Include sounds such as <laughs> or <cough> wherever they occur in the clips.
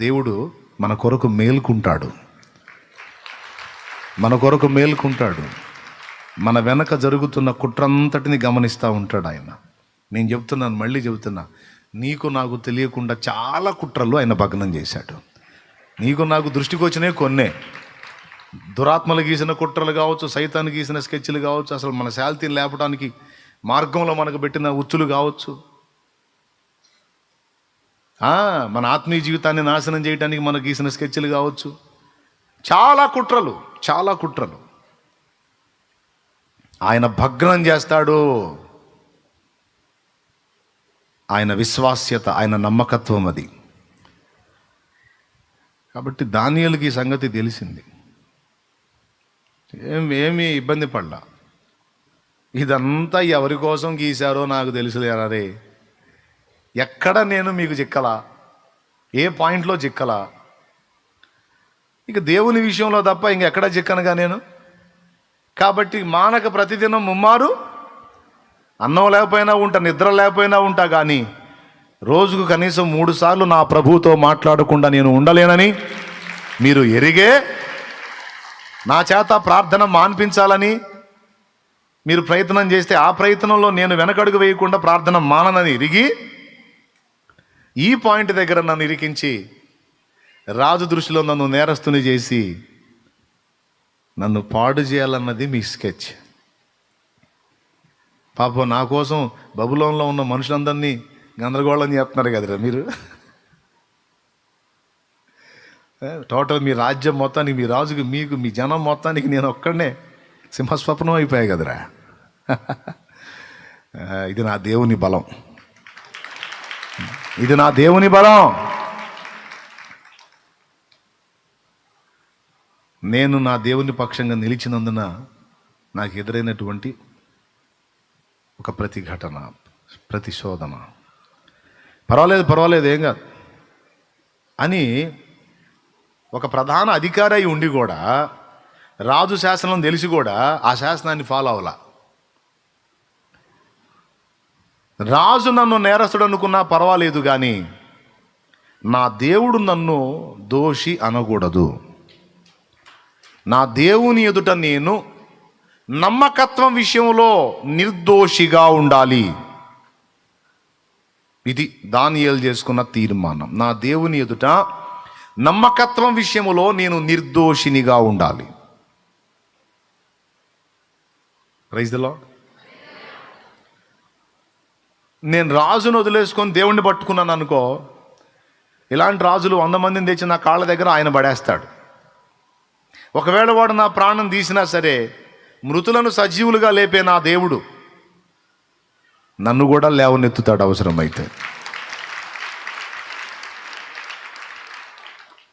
దేవుడు మన కొరకు మేల్కుంటాడు. మన కొరకు మేల్కుంటాడు. మన వెనక జరుగుతున్న కుట్రంతటిని గమనిస్తూ ఉంటాడు ఆయన. నేను చెప్తున్నాను మళ్ళీ చెబుతున్నా. నీకు నాకు తెలియకుండా చాలా కుట్రలు ఆయన భగ్నం చేశాడు. నీకు నాకు దృష్టికి వచ్చినాయి కొన్నే. దురాత్మలు గీసిన కుట్రలు కావచ్చు సైతాన్ని గీసిన స్కెచ్లు కావచ్చు అసలు మన శాల్తీని లేపడానికి మార్గంలో మనకు పెట్టిన ఉచ్చులు కావచ్చు మన ఆత్మీయ జీవితాన్ని నాశనం చేయడానికి మనకు గీసిన స్కెచ్లు కావచ్చు. చాలా కుట్రలు చాలా కుట్రలు. ఆయన భగ్నం చేస్తాడు. ఆయన విశ్వాస్యత ఆయన నమ్మకత్వం అది. కాబట్టి దానియలకి ఈ సంగతి తెలిసింది. ఏం ఏమీ ఇబ్బంది పడలా. ఇదంతా ఎవరి కోసం గీశారో నాకు తెలుసులేరా రే. ఎక్కడ నేను మీకు చిక్కలా? ఏ పాయింట్లో చిక్కలా? ఇక దేవుని విషయంలో తప్ప ఇంకెక్కడ చిక్కనుగా నేను? కాబట్టి మానక ప్రతిదినం ముమ్మారు అన్నం లేకపోయినా ఉంటా నిద్ర లేకపోయినా ఉంటా కానీ రోజుకు కనీసం మూడు సార్లు నా ప్రభువుతో మాట్లాడకుండా నేను ఉండలేనని మీరు ఎరిగే నా చేత ప్రార్థన మాన్పించాలని మీరు ప్రయత్నం చేస్తే ఆ ప్రయత్నంలో నేను వెనకడుగు వేయకుండా ప్రార్థన మాననని ఎరిగి ఈ పాయింట్ దగ్గర నన్ను ఇరికించి రాజు దృష్టిలో నన్ను నేరస్తుని చేసి నన్ను పాడు చేయాలన్నది మీ స్కెచ్. పాపం నా కోసం బబులోన్లో ఉన్న మనుషులందరినీ గందరగోళం చేస్తున్నారు కదరా మీరు. టోటల్ మీ రాజ్యం మొత్తానికి మీ రాజుకి మీకు మీ జనం మొత్తానికి నేను ఒక్కడనే సింహస్వప్నం అయిపోయాయి కదరా. <laughs> ఇది నా దేవుని బలం. ఇది నా దేవుని బలం. నేను నా దేవుని పక్షంగా నిలిచినందున నాకు ఎదురైనటువంటి ఒక ప్రతిఘటన ప్రతిశోధన. పర్వాలేదు పర్వాలేదు ఏం కాదు. అని ఒక ప్రధాన అధికారి అయి ఉండి కూడా రాజు శాసనం తెలిసి కూడా ఆ శాసనాన్ని ఫాలో అవ్వాల. రాజు నన్ను నేరస్తుడు అనుకున్నా పర్వాలేదు కానీ నా దేవుడు నన్ను దోషి అనకూడదు. నా దేవుని ఎదుట నేను నమ్మకత్వం విషయంలో నిర్దోషిగా ఉండాలి. ఇది దానియలు చేసుకున్న తీర్మానం. నా దేవుని ఎదుట నమ్మకత్వం విషయంలో నేను నిర్దోషినిగా ఉండాలి. ప్రైజ్ ద లాడ్ నేను రాజును వదిలేసుకొని దేవుణ్ణి పట్టుకున్నాను అనుకో ఇలాంటి రాజులు వంద మందిని తెచ్చి నా కాళ్ళ దగ్గర ఆయన పడేస్తాడు. ఒకవేళ వాడు నా ప్రాణం తీసినా సరే మృతులను సజీవులుగా లేపే నా దేవుడు నన్ను కూడా లేవనెత్తుతాడు అవసరమైతే.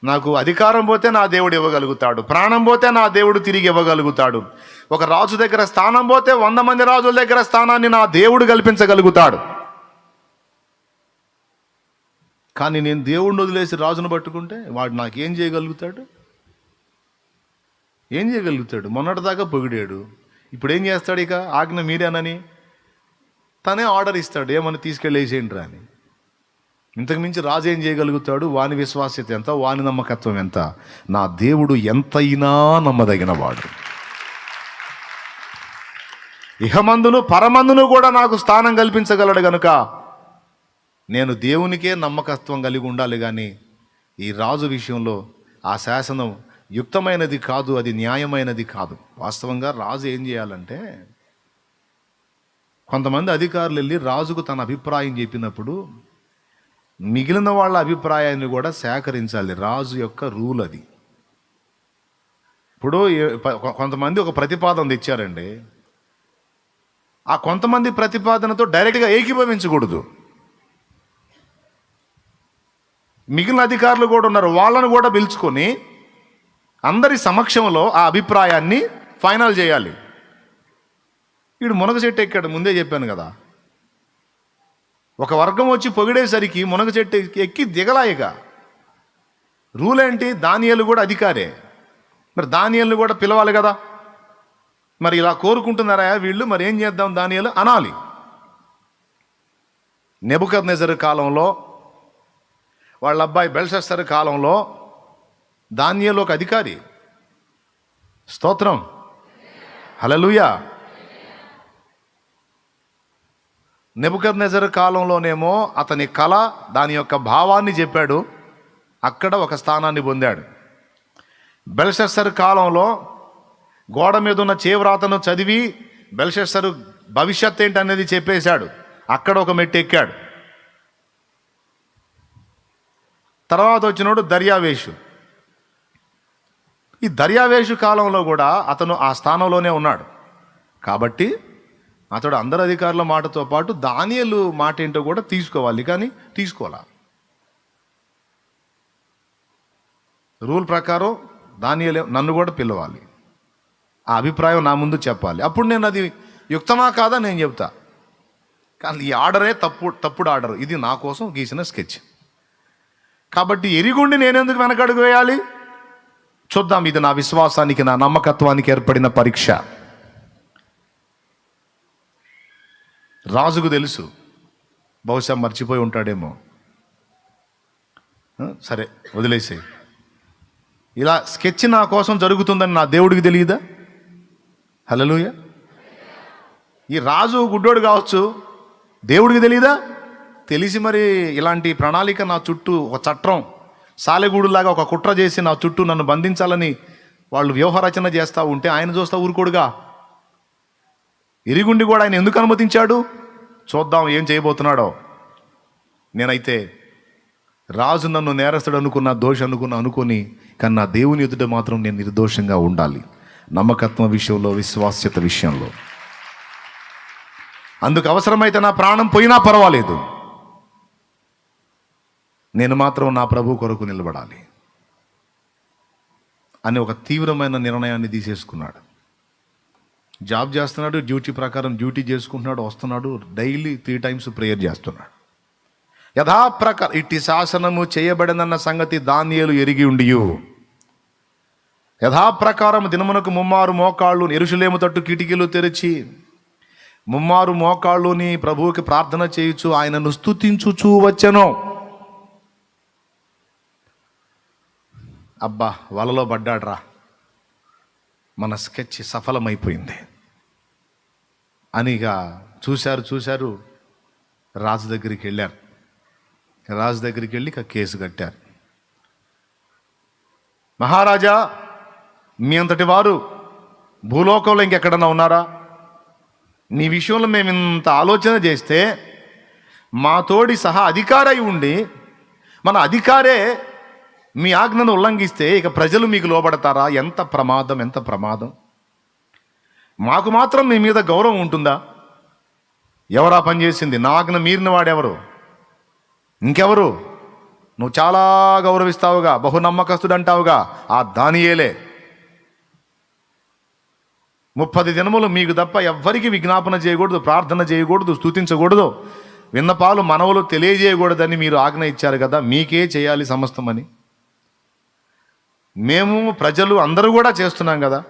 నాకు అధికారం పోతే నా దేవుడు ఇవ్వగలుగుతాడు ప్రాణం పోతే నా దేవుడు తిరిగి ఇవ్వగలుగుతాడు. ఒక రాజు దగ్గర స్థానం పోతే వంద మంది రాజుల దగ్గర స్థానాన్ని నా దేవుడు కల్పించగలుగుతాడు. కానీ నేను దేవుడిని వదిలేసి రాజును పట్టుకుంటే వాడు నాకేం చేయగలుగుతాడు? ఏం చేయగలుగుతాడు? మొన్నటిదాకా పొగిడాడు. ఇప్పుడు ఏం చేస్తాడు ఇక? ఆజ్ఞ మీరేనని? తనే ఆర్డర్ ఇస్తాడు. ఏమని? తీసుకెళ్ళేసేయండి రా అని. ఇంతకుమించి రాజు ఏం చేయగలుగుతాడు? వాని విశ్వాస్యత ఎంత? వాని నమ్మకత్వం ఎంత? నా దేవుడు ఎంతైనా నమ్మదగినవాడు. ఇహమందును పరమందును కూడా నాకు స్థానం కల్పించగలడు గనుక నేను దేవునికే నమ్మకత్వం కలిగి ఉండాలి కానీ ఈ రాజు విషయంలో ఆ శాసనం యుక్తమైనది కాదు అది న్యాయమైనది కాదు. వాస్తవంగా రాజు ఏం చేయాలంటే కొంతమంది అధికారులు వెళ్ళి రాజుకు తన అభిప్రాయం చెప్పినప్పుడు మిగిలిన వాళ్ళ అభిప్రాయాన్ని కూడా సేకరించాలి. రాజు యొక్క రూల్ అది. ఇప్పుడు కొంతమంది ఒక ప్రతిపాదన తెచ్చారండి. ఆ కొంతమంది ప్రతిపాదనతో డైరెక్ట్గా ఏకీభవించకూడదు. మిగిలిన అధికారులు కూడా ఉన్నారు. వాళ్ళను కూడా పిలుచుకొని అందరి సమక్షంలో ఆ అభిప్రాయాన్ని ఫైనల్ చేయాలి. వీడు మునగ చెట్టు ఎక్కాడు ముందే చెప్పాను కదా. ఒక వర్గం వచ్చి పొగిడేసరికి మునగ చెట్టు ఎక్కి- దిగలాయిక రూల్ ఏంటి? దానియాలు కూడా అధికారే. మరి దానియాలను కూడా పిలవాలి కదా. మరి ఇలా కోరుకుంటున్నారా వీళ్ళు? మరి ఏం చేద్దాం? దానియాలు అనాలి. నెబుకద్ కాలంలో వాళ్ళ అబ్బాయి బెల్సెస్టర్ కాలంలో దానియలు ఒక అధికారి. స్తోత్రం. హలలుయా నెబుకద్ నెజర్ కాలంలోనేమో అతని కళ దాని యొక్క భావాన్ని చెప్పాడు. అక్కడ ఒక స్థానాన్ని పొందాడు. బెల్షెస్సర్ కాలంలో గోడ మీద ఉన్న చేవ్రాతను చదివి బెల్షెస్సర్ భవిష్యత్ ఏంటి అనేది చెప్పేశాడు. అక్కడ ఒక మెట్టు ఎక్కాడు. తర్వాత వచ్చినోడు దర్యావేషు. ఈ దర్యావేషు కాలంలో కూడా అతను ఆ స్థానంలోనే ఉన్నాడు. కాబట్టి అతడు అందరు అధికారుల మాటతో పాటు దానియలు మాట ఏంటో కూడా తీసుకోవాలి కానీ తీసుకోవాలా రూల్ ప్రకారం దానియలు నన్ను కూడా పిలవాలి. ఆ అభిప్రాయం నా ముందు చెప్పాలి. అప్పుడు నేను అది యుక్తమా కాదా నేను చెప్తా. కానీ ఈ ఆర్డరే తప్పు తప్పుడు ఆర్డర్. ఇది నా కోసం గీసిన స్కెచ్. కాబట్టి ఎరిగుండి నేనెందుకు వెనకడుగు వేయాలి? చూద్దాం ఇది నా విశ్వాసానికి నా నమ్మకత్వానికి ఏర్పడిన పరీక్ష. రాజుకు తెలుసు బహుశా మర్చిపోయి ఉంటాడేమో. సరే వదిలేసే ఇలా స్కెచ్ నా కోసం జరుగుతుందని నా దేవుడికి తెలియదా? హలలుయ ఈ రాజు గుడ్డోడు కావచ్చు దేవుడికి తెలియదా తెలిసి మరి ఇలాంటి ప్రణాళిక నా చుట్టూ ఒక చట్రం సాలెగూడులాగా ఒక కుట్ర చేసి నా చుట్టూ నన్ను బంధించాలని వాళ్ళు వ్యూహరచన చేస్తూ ఉంటే ఆయన చూస్తా ఊరుకోడుగా. ఇరిగుండి కూడా ఆయన ఎందుకు అనుమతించాడు? చూద్దాం ఏం చేయబోతున్నాడో. నేనైతే రాజు నన్ను నేరస్తుడు అనుకున్న దోషం అనుకున్న అనుకొని కానీ నా దేవుని ఎదుట మాత్రం నేను నిర్దోషంగా ఉండాలి. నమ్మకత్వం విషయంలో విశ్వాస్యత విషయంలో. అందుకు అవసరమైతే నా ప్రాణం పోయినా పర్వాలేదు. నేను మాత్రం నా ప్రభు కొరకు నిలబడాలి అని ఒక తీవ్రమైన నిర్ణయాన్ని తీసేసుకున్నాడు. జాబ్ చేస్తున్నాడు డ్యూటీ ప్రకారం డ్యూటీ చేసుకుంటున్నాడు వస్తున్నాడు డైలీ త్రీ టైమ్స్ ప్రేయర్ చేస్తున్నాడు. యథాప్రకారం ఇట్టి శాసనము చేయబడినన్న సంగతి ధాన్యాలు ఎరిగి ఉండియు. యథాప్రకారం దినమునకు ముమ్మారు మోకాళ్ళు ఎరుషులేము తట్టు కిటికీలు తెరిచి ముమ్మారు మోకాళ్ళుని ప్రభువుకి ప్రార్థన చేయుచు ఆయనను స్థుతించుచూ వచ్చెను. అబ్బా వలలో పడ్డాడ్రా. మన స్కెచ్ సఫలమైపోయింది. అనిగా చూశారు చూశారు రాజు దగ్గరికి వెళ్ళారు. రాజు దగ్గరికి వెళ్ళి ఇక కేసు కట్టారు. మహారాజా మీ అంతటి వారు భూలోకంలో ఇంకెక్కడన్నా ఉన్నారా? నీ విషయంలో మేము ఇంత ఆలోచన చేస్తే మా తోడి సహా అధికారై ఉండి మన అధికారే మీ ఆజ్ఞను ఉల్లంఘిస్తే ఇక ప్రజలు మీకు లోబడతారా? ఎంత ప్రమాదం ఎంత ప్రమాదం? మాకు మాత్రం మీ మీద గౌరవం ఉంటుందా? ఎవరా పని చేసింది? నా ఆజ్ఞ మీరిన వాడెవరు? ఇంకెవరు? నువ్వు చాలా గౌరవిస్తావుగా బహునమ్మకస్తుడు అంటావుగా ఆ దానియేలే. ముప్పది దినములు మీకు తప్ప ఎవ్వరికి విజ్ఞాపన చేయకూడదు ప్రార్థన చేయకూడదు స్థుతించకూడదు విన్నపాలు మనవలు తెలియజేయకూడదని మీరు ఆజ్ఞ ఇచ్చారు కదా మీకే చేయాలి సమస్తమని. మేము ప్రజలు అందరూ కూడా చేస్తున్నాం కదా.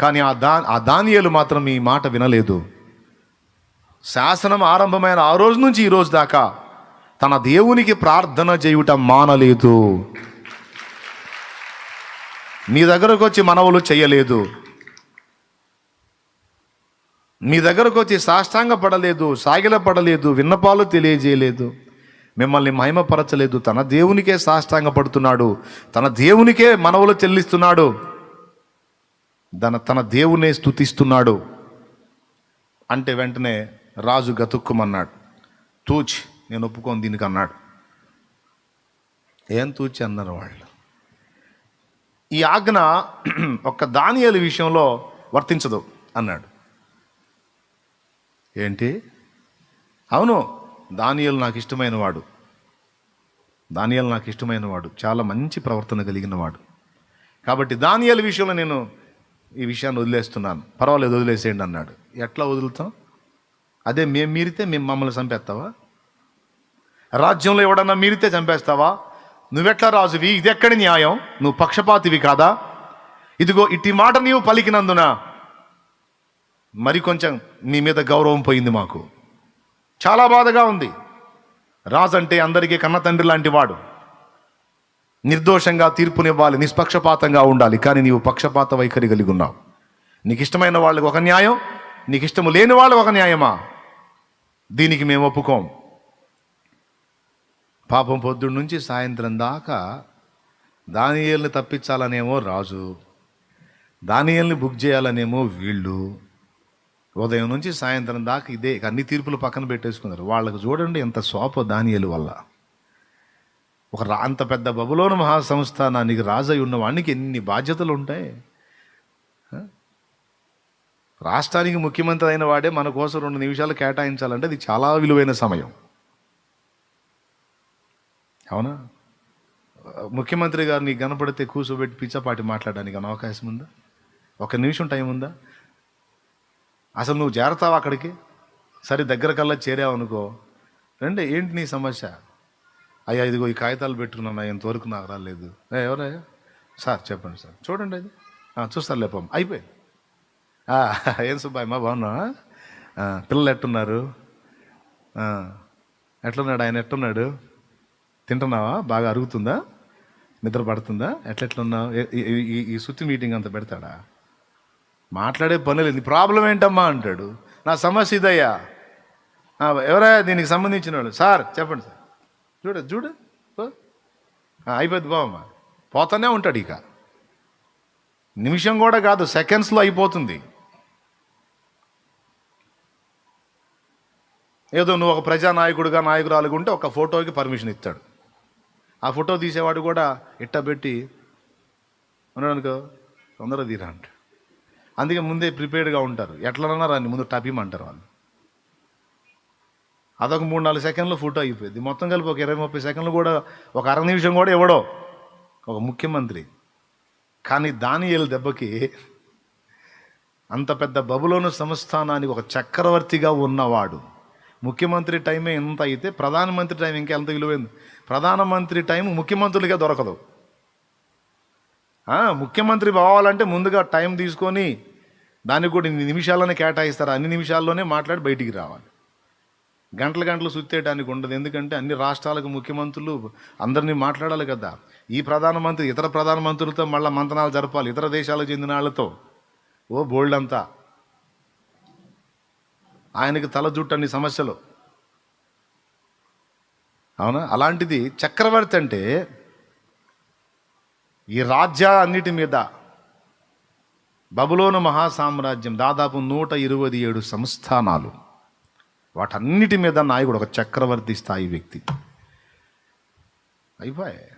కానీ ఆ దా ఆ దానియలు మాత్రం ఈ మాట వినలేదు. శాసనం ఆరంభమైన ఆ రోజు నుంచి ఈ రోజు దాకా తన దేవునికి ప్రార్థన చేయుట మానలేదు. మీ దగ్గరకు వచ్చి మనవులు చేయలేదు. మీ దగ్గరకు వచ్చి సాష్టాంగ పడలేదు విన్నపాలు తెలియజేయలేదు. మిమ్మల్ని మహిమపరచలేదు. తన దేవునికే సాష్టాంగపడుతున్నాడు. తన దేవునికే మనవులు చెల్లిస్తున్నాడు. తన తన దేవునే స్తుతిస్తున్నాడు. అంటే వెంటనే రాజు గతుక్కుమన్నాడు. తూచ్ నేను ఒప్పుకోను దీనికి అన్నాడు. ఏం తూచి అన్నారు వాళ్ళు? ఈ ఆజ్ఞ <clears throat> ఒక్క దానియాల విషయంలో వర్తించదు అన్నాడు. ఏంటి? అవును దానియలు నాకు ఇష్టమైన వాడు. దానియలు నాకు ఇష్టమైన వాడు. చాలా మంచి ప్రవర్తన కలిగిన వాడు. కాబట్టి దానియలు విషయంలో నేను ఈ విషయాన్ని వదిలేస్తున్నాను. పర్వాలేదు వదిలేసేయండి అన్నాడు. ఎట్లా వదులుతాం? అదే మేము మీరితే మేము మమ్మల్ని చంపేస్తావా? రాజ్యంలో ఎవడన్నా మీరితే చంపేస్తావా? నువ్వెట్లా రాజువి? ఇది ఎక్కడి న్యాయం? నువ్వు పక్షపాతివి కాదా? ఇదిగో ఇట్టి మాట నీవు పలికినందున మరి కొంచెం నీ మీద గౌరవం పోయింది మాకు. చాలా బాధగా ఉంది. రాజు అంటే అందరికీ కన్న తండ్రి లాంటి వాడు. నిర్దోషంగా తీర్పునివ్వాలి నిష్పక్షపాతంగా ఉండాలి కానీ నీవు పక్షపాత వైఖరి కలిగి ఉన్నావు. నీకు ఇష్టమైన వాళ్ళకి ఒక న్యాయం నీకు ఇష్టము లేని వాళ్ళు ఒక న్యాయమా? దీనికి మేము ఒప్పుకోం. పాపం పొద్దున్న నుంచి సాయంత్రం దాకా దానియల్ని తప్పించాలనేమో రాజు దానియల్ని బుక్ చేయాలనేమో వీళ్ళు ఉదయం నుంచి సాయంత్రం దాకా ఇదే అన్ని తీర్పులు పక్కన పెట్టేసుకున్నారు. వాళ్ళకు చూడండి ఎంత సోప దానియలు వల్ల. ఒక రా- అంత పెద్ద బబులోని మహాసంస్థానానికి రాజై ఉన్నవాడికి ఎన్ని బాధ్యతలు ఉంటాయి? రాష్ట్రానికి ముఖ్యమంత్రి అయిన వాడే మన కోసం రెండు నిమిషాలు కేటాయించాలంటే అది చాలా విలువైన సమయం. అవునా? ముఖ్యమంత్రి గారు నీకు కనపడితే కూర్చోబెట్టి పిచ్చపాటి మాట్లాడడానికి అవకాశం ఉందా? ఒక నిమిషం టైం ఉందా? అసలు నువ్వు చేరతావా అక్కడికి? సరే దగ్గర కల్లా చేరావనుకో. రండి ఏంటి నీ సమస్య? అయ్యా ఇదిగో ఈ కాగితాలు పెట్టుకున్నా ఇంతవరకు నాకు రాలేదు. ఎవరయ్యా సార్ చెప్పండి సార్. చూడండి అది. చూస్తారు లేపం అయిపోయింది ఏం సుబ్బాయి మా బాగున్నా పిల్లలు ఎట్టున్నారు? ఎట్లున్నాడు ఆయన? ఎట్టున్నాడు? తింటున్నావా? బాగా అరుగుతుందా? నిద్ర పడుతుందా? ఎట్లెట్లున్నావు? ఈ- ఈ సుత్తి మీటింగ్ అంత పెడతాడా? మాట్లాడే పని లేదు. ప్రాబ్లం ఏంటమ్మా అంటాడు. నా సమస్య ఇదయ్యా. "ఆ, ఎవరయ్యా దీనికి సంబంధించిన వాళ్ళు? సార్ చెప్పండి సార్. చూడు చూడు. అయిపోద్ది బావమ్మా పోతానే ఉంటాడు ఇక. నిమిషం కూడా కాదు సెకండ్స్లో అయిపోతుంది. ఏదో నువ్వు ఒక ప్రజానాయకుడుగా నాయకురాలుగా ఉంటే ఒక ఫోటోకి పర్మిషన్ ఇస్తాడు. ఆ ఫోటో తీసేవాడు కూడా ఇట్టబెట్టి ఉన్నాడు అనుకో తొందరగా తీరా అంటాడు. అందుకే ముందే ప్రిపేర్డ్గా ఉంటారు. ఎట్లనన్నా రాని ముందు టపిమంటారు వాళ్ళు. అదొక మూడు నాలుగు సెకండ్లు ఫోటో అయిపోయింది. మొత్తం కలిపి ఒక ఇరవై ముప్పై సెకండ్లు కూడా ఒక అర నిమిషం కూడా ఇవ్వడో ఒక ముఖ్యమంత్రి. కానీ దానియేలు దెబ్బకి అంత పెద్ద బబులోను సంస్థానానికి ఒక చక్రవర్తిగా ఉన్నవాడు. ముఖ్యమంత్రి టైమే ఎంత అయితే ప్రధానమంత్రి టైం ఇంకా ఎంత విలువైంది? ప్రధానమంత్రి టైం ముఖ్యమంత్రులుగా దొరకదు. ముఖ్యమంత్రి పోవాలంటే ముందుగా టైం తీసుకొని దానికి కూడా ఇన్ని నిమిషాలనే కేటాయిస్తారు. అన్ని నిమిషాల్లోనే మాట్లాడి బయటికి రావాలి. గంటల గంటలు సుత్తేయడానికి ఉండదు. ఎందుకంటే అన్ని రాష్ట్రాలకు ముఖ్యమంత్రులు అందరినీ మాట్లాడాలి కదా. ఈ ప్రధానమంత్రి ఇతర ప్రధానమంత్రులతో మళ్ళీ మంతనాలు జరపాలి. ఇతర దేశాలకు చెందిన వాళ్ళతో. ఓ బోల్డ్ అంతా. ఆయనకి తల జుట్టు అన్ని సమస్యలు. అవునా? అలాంటిది చక్రవర్తి అంటే ఈ రాజ్యాలన్నిటి మీద బబులోను మహాసామ్రాజ్యం దాదాపు నూట ఇరవై ఏడు సంస్థానాలు. వాటన్నిటి మీద నాయకుడు ఒక చక్రవర్తి స్థాయి వ్యక్తి. అయిపోయాయి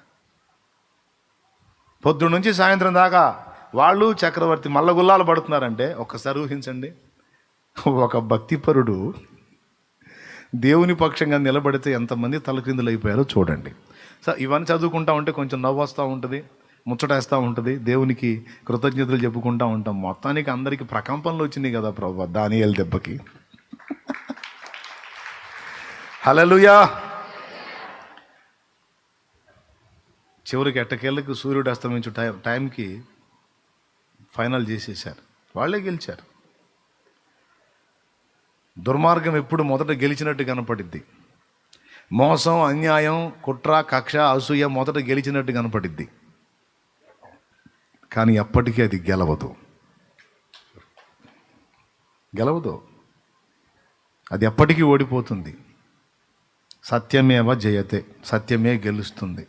పొద్దు నుంచి సాయంత్రం దాకా వాళ్ళు చక్రవర్తి మల్లగుల్లాలు పడుతున్నారంటే ఒక్కసారి ఊహించండి. ఒక భక్తిపరుడు దేవుని పక్షంగా నిలబడితే ఎంతమంది తలక్రిందులు అయిపోయారో చూడండి. సో ఇవన్నీ చదువుకుంటా ఉంటే కొంచెం నవ్వు వస్తూ ఉంటుంది. ముచ్చటేస్తూ ఉంటుంది. దేవునికి కృతజ్ఞతలు చెప్పుకుంటూ ఉంటాం. మొత్తానికి అందరికీ ప్రకంపనలు వచ్చినాయి కదా ప్రభు దానియల్ దెబ్బకి. హలలుయా చివరికి ఎట్టకేళ్ళకి సూర్యుడు అస్తమించు టైం టైంకి ఫైనల్ చేసేసారు వాళ్ళే గెలిచారు. దుర్మార్గం ఎప్పుడు మొదట గెలిచినట్టు కనపడిద్ది. మోసం అన్యాయం కుట్ర కక్ష అసూయ మొదట గెలిచినట్టు కనపడిద్ది. కానీ ఎప్పటికీ అది గెలవదు. గెలవదు. అది ఎప్పటికీ ఓడిపోతుంది. సత్యమేవ జయతే సత్యమే గెలుస్తుంది.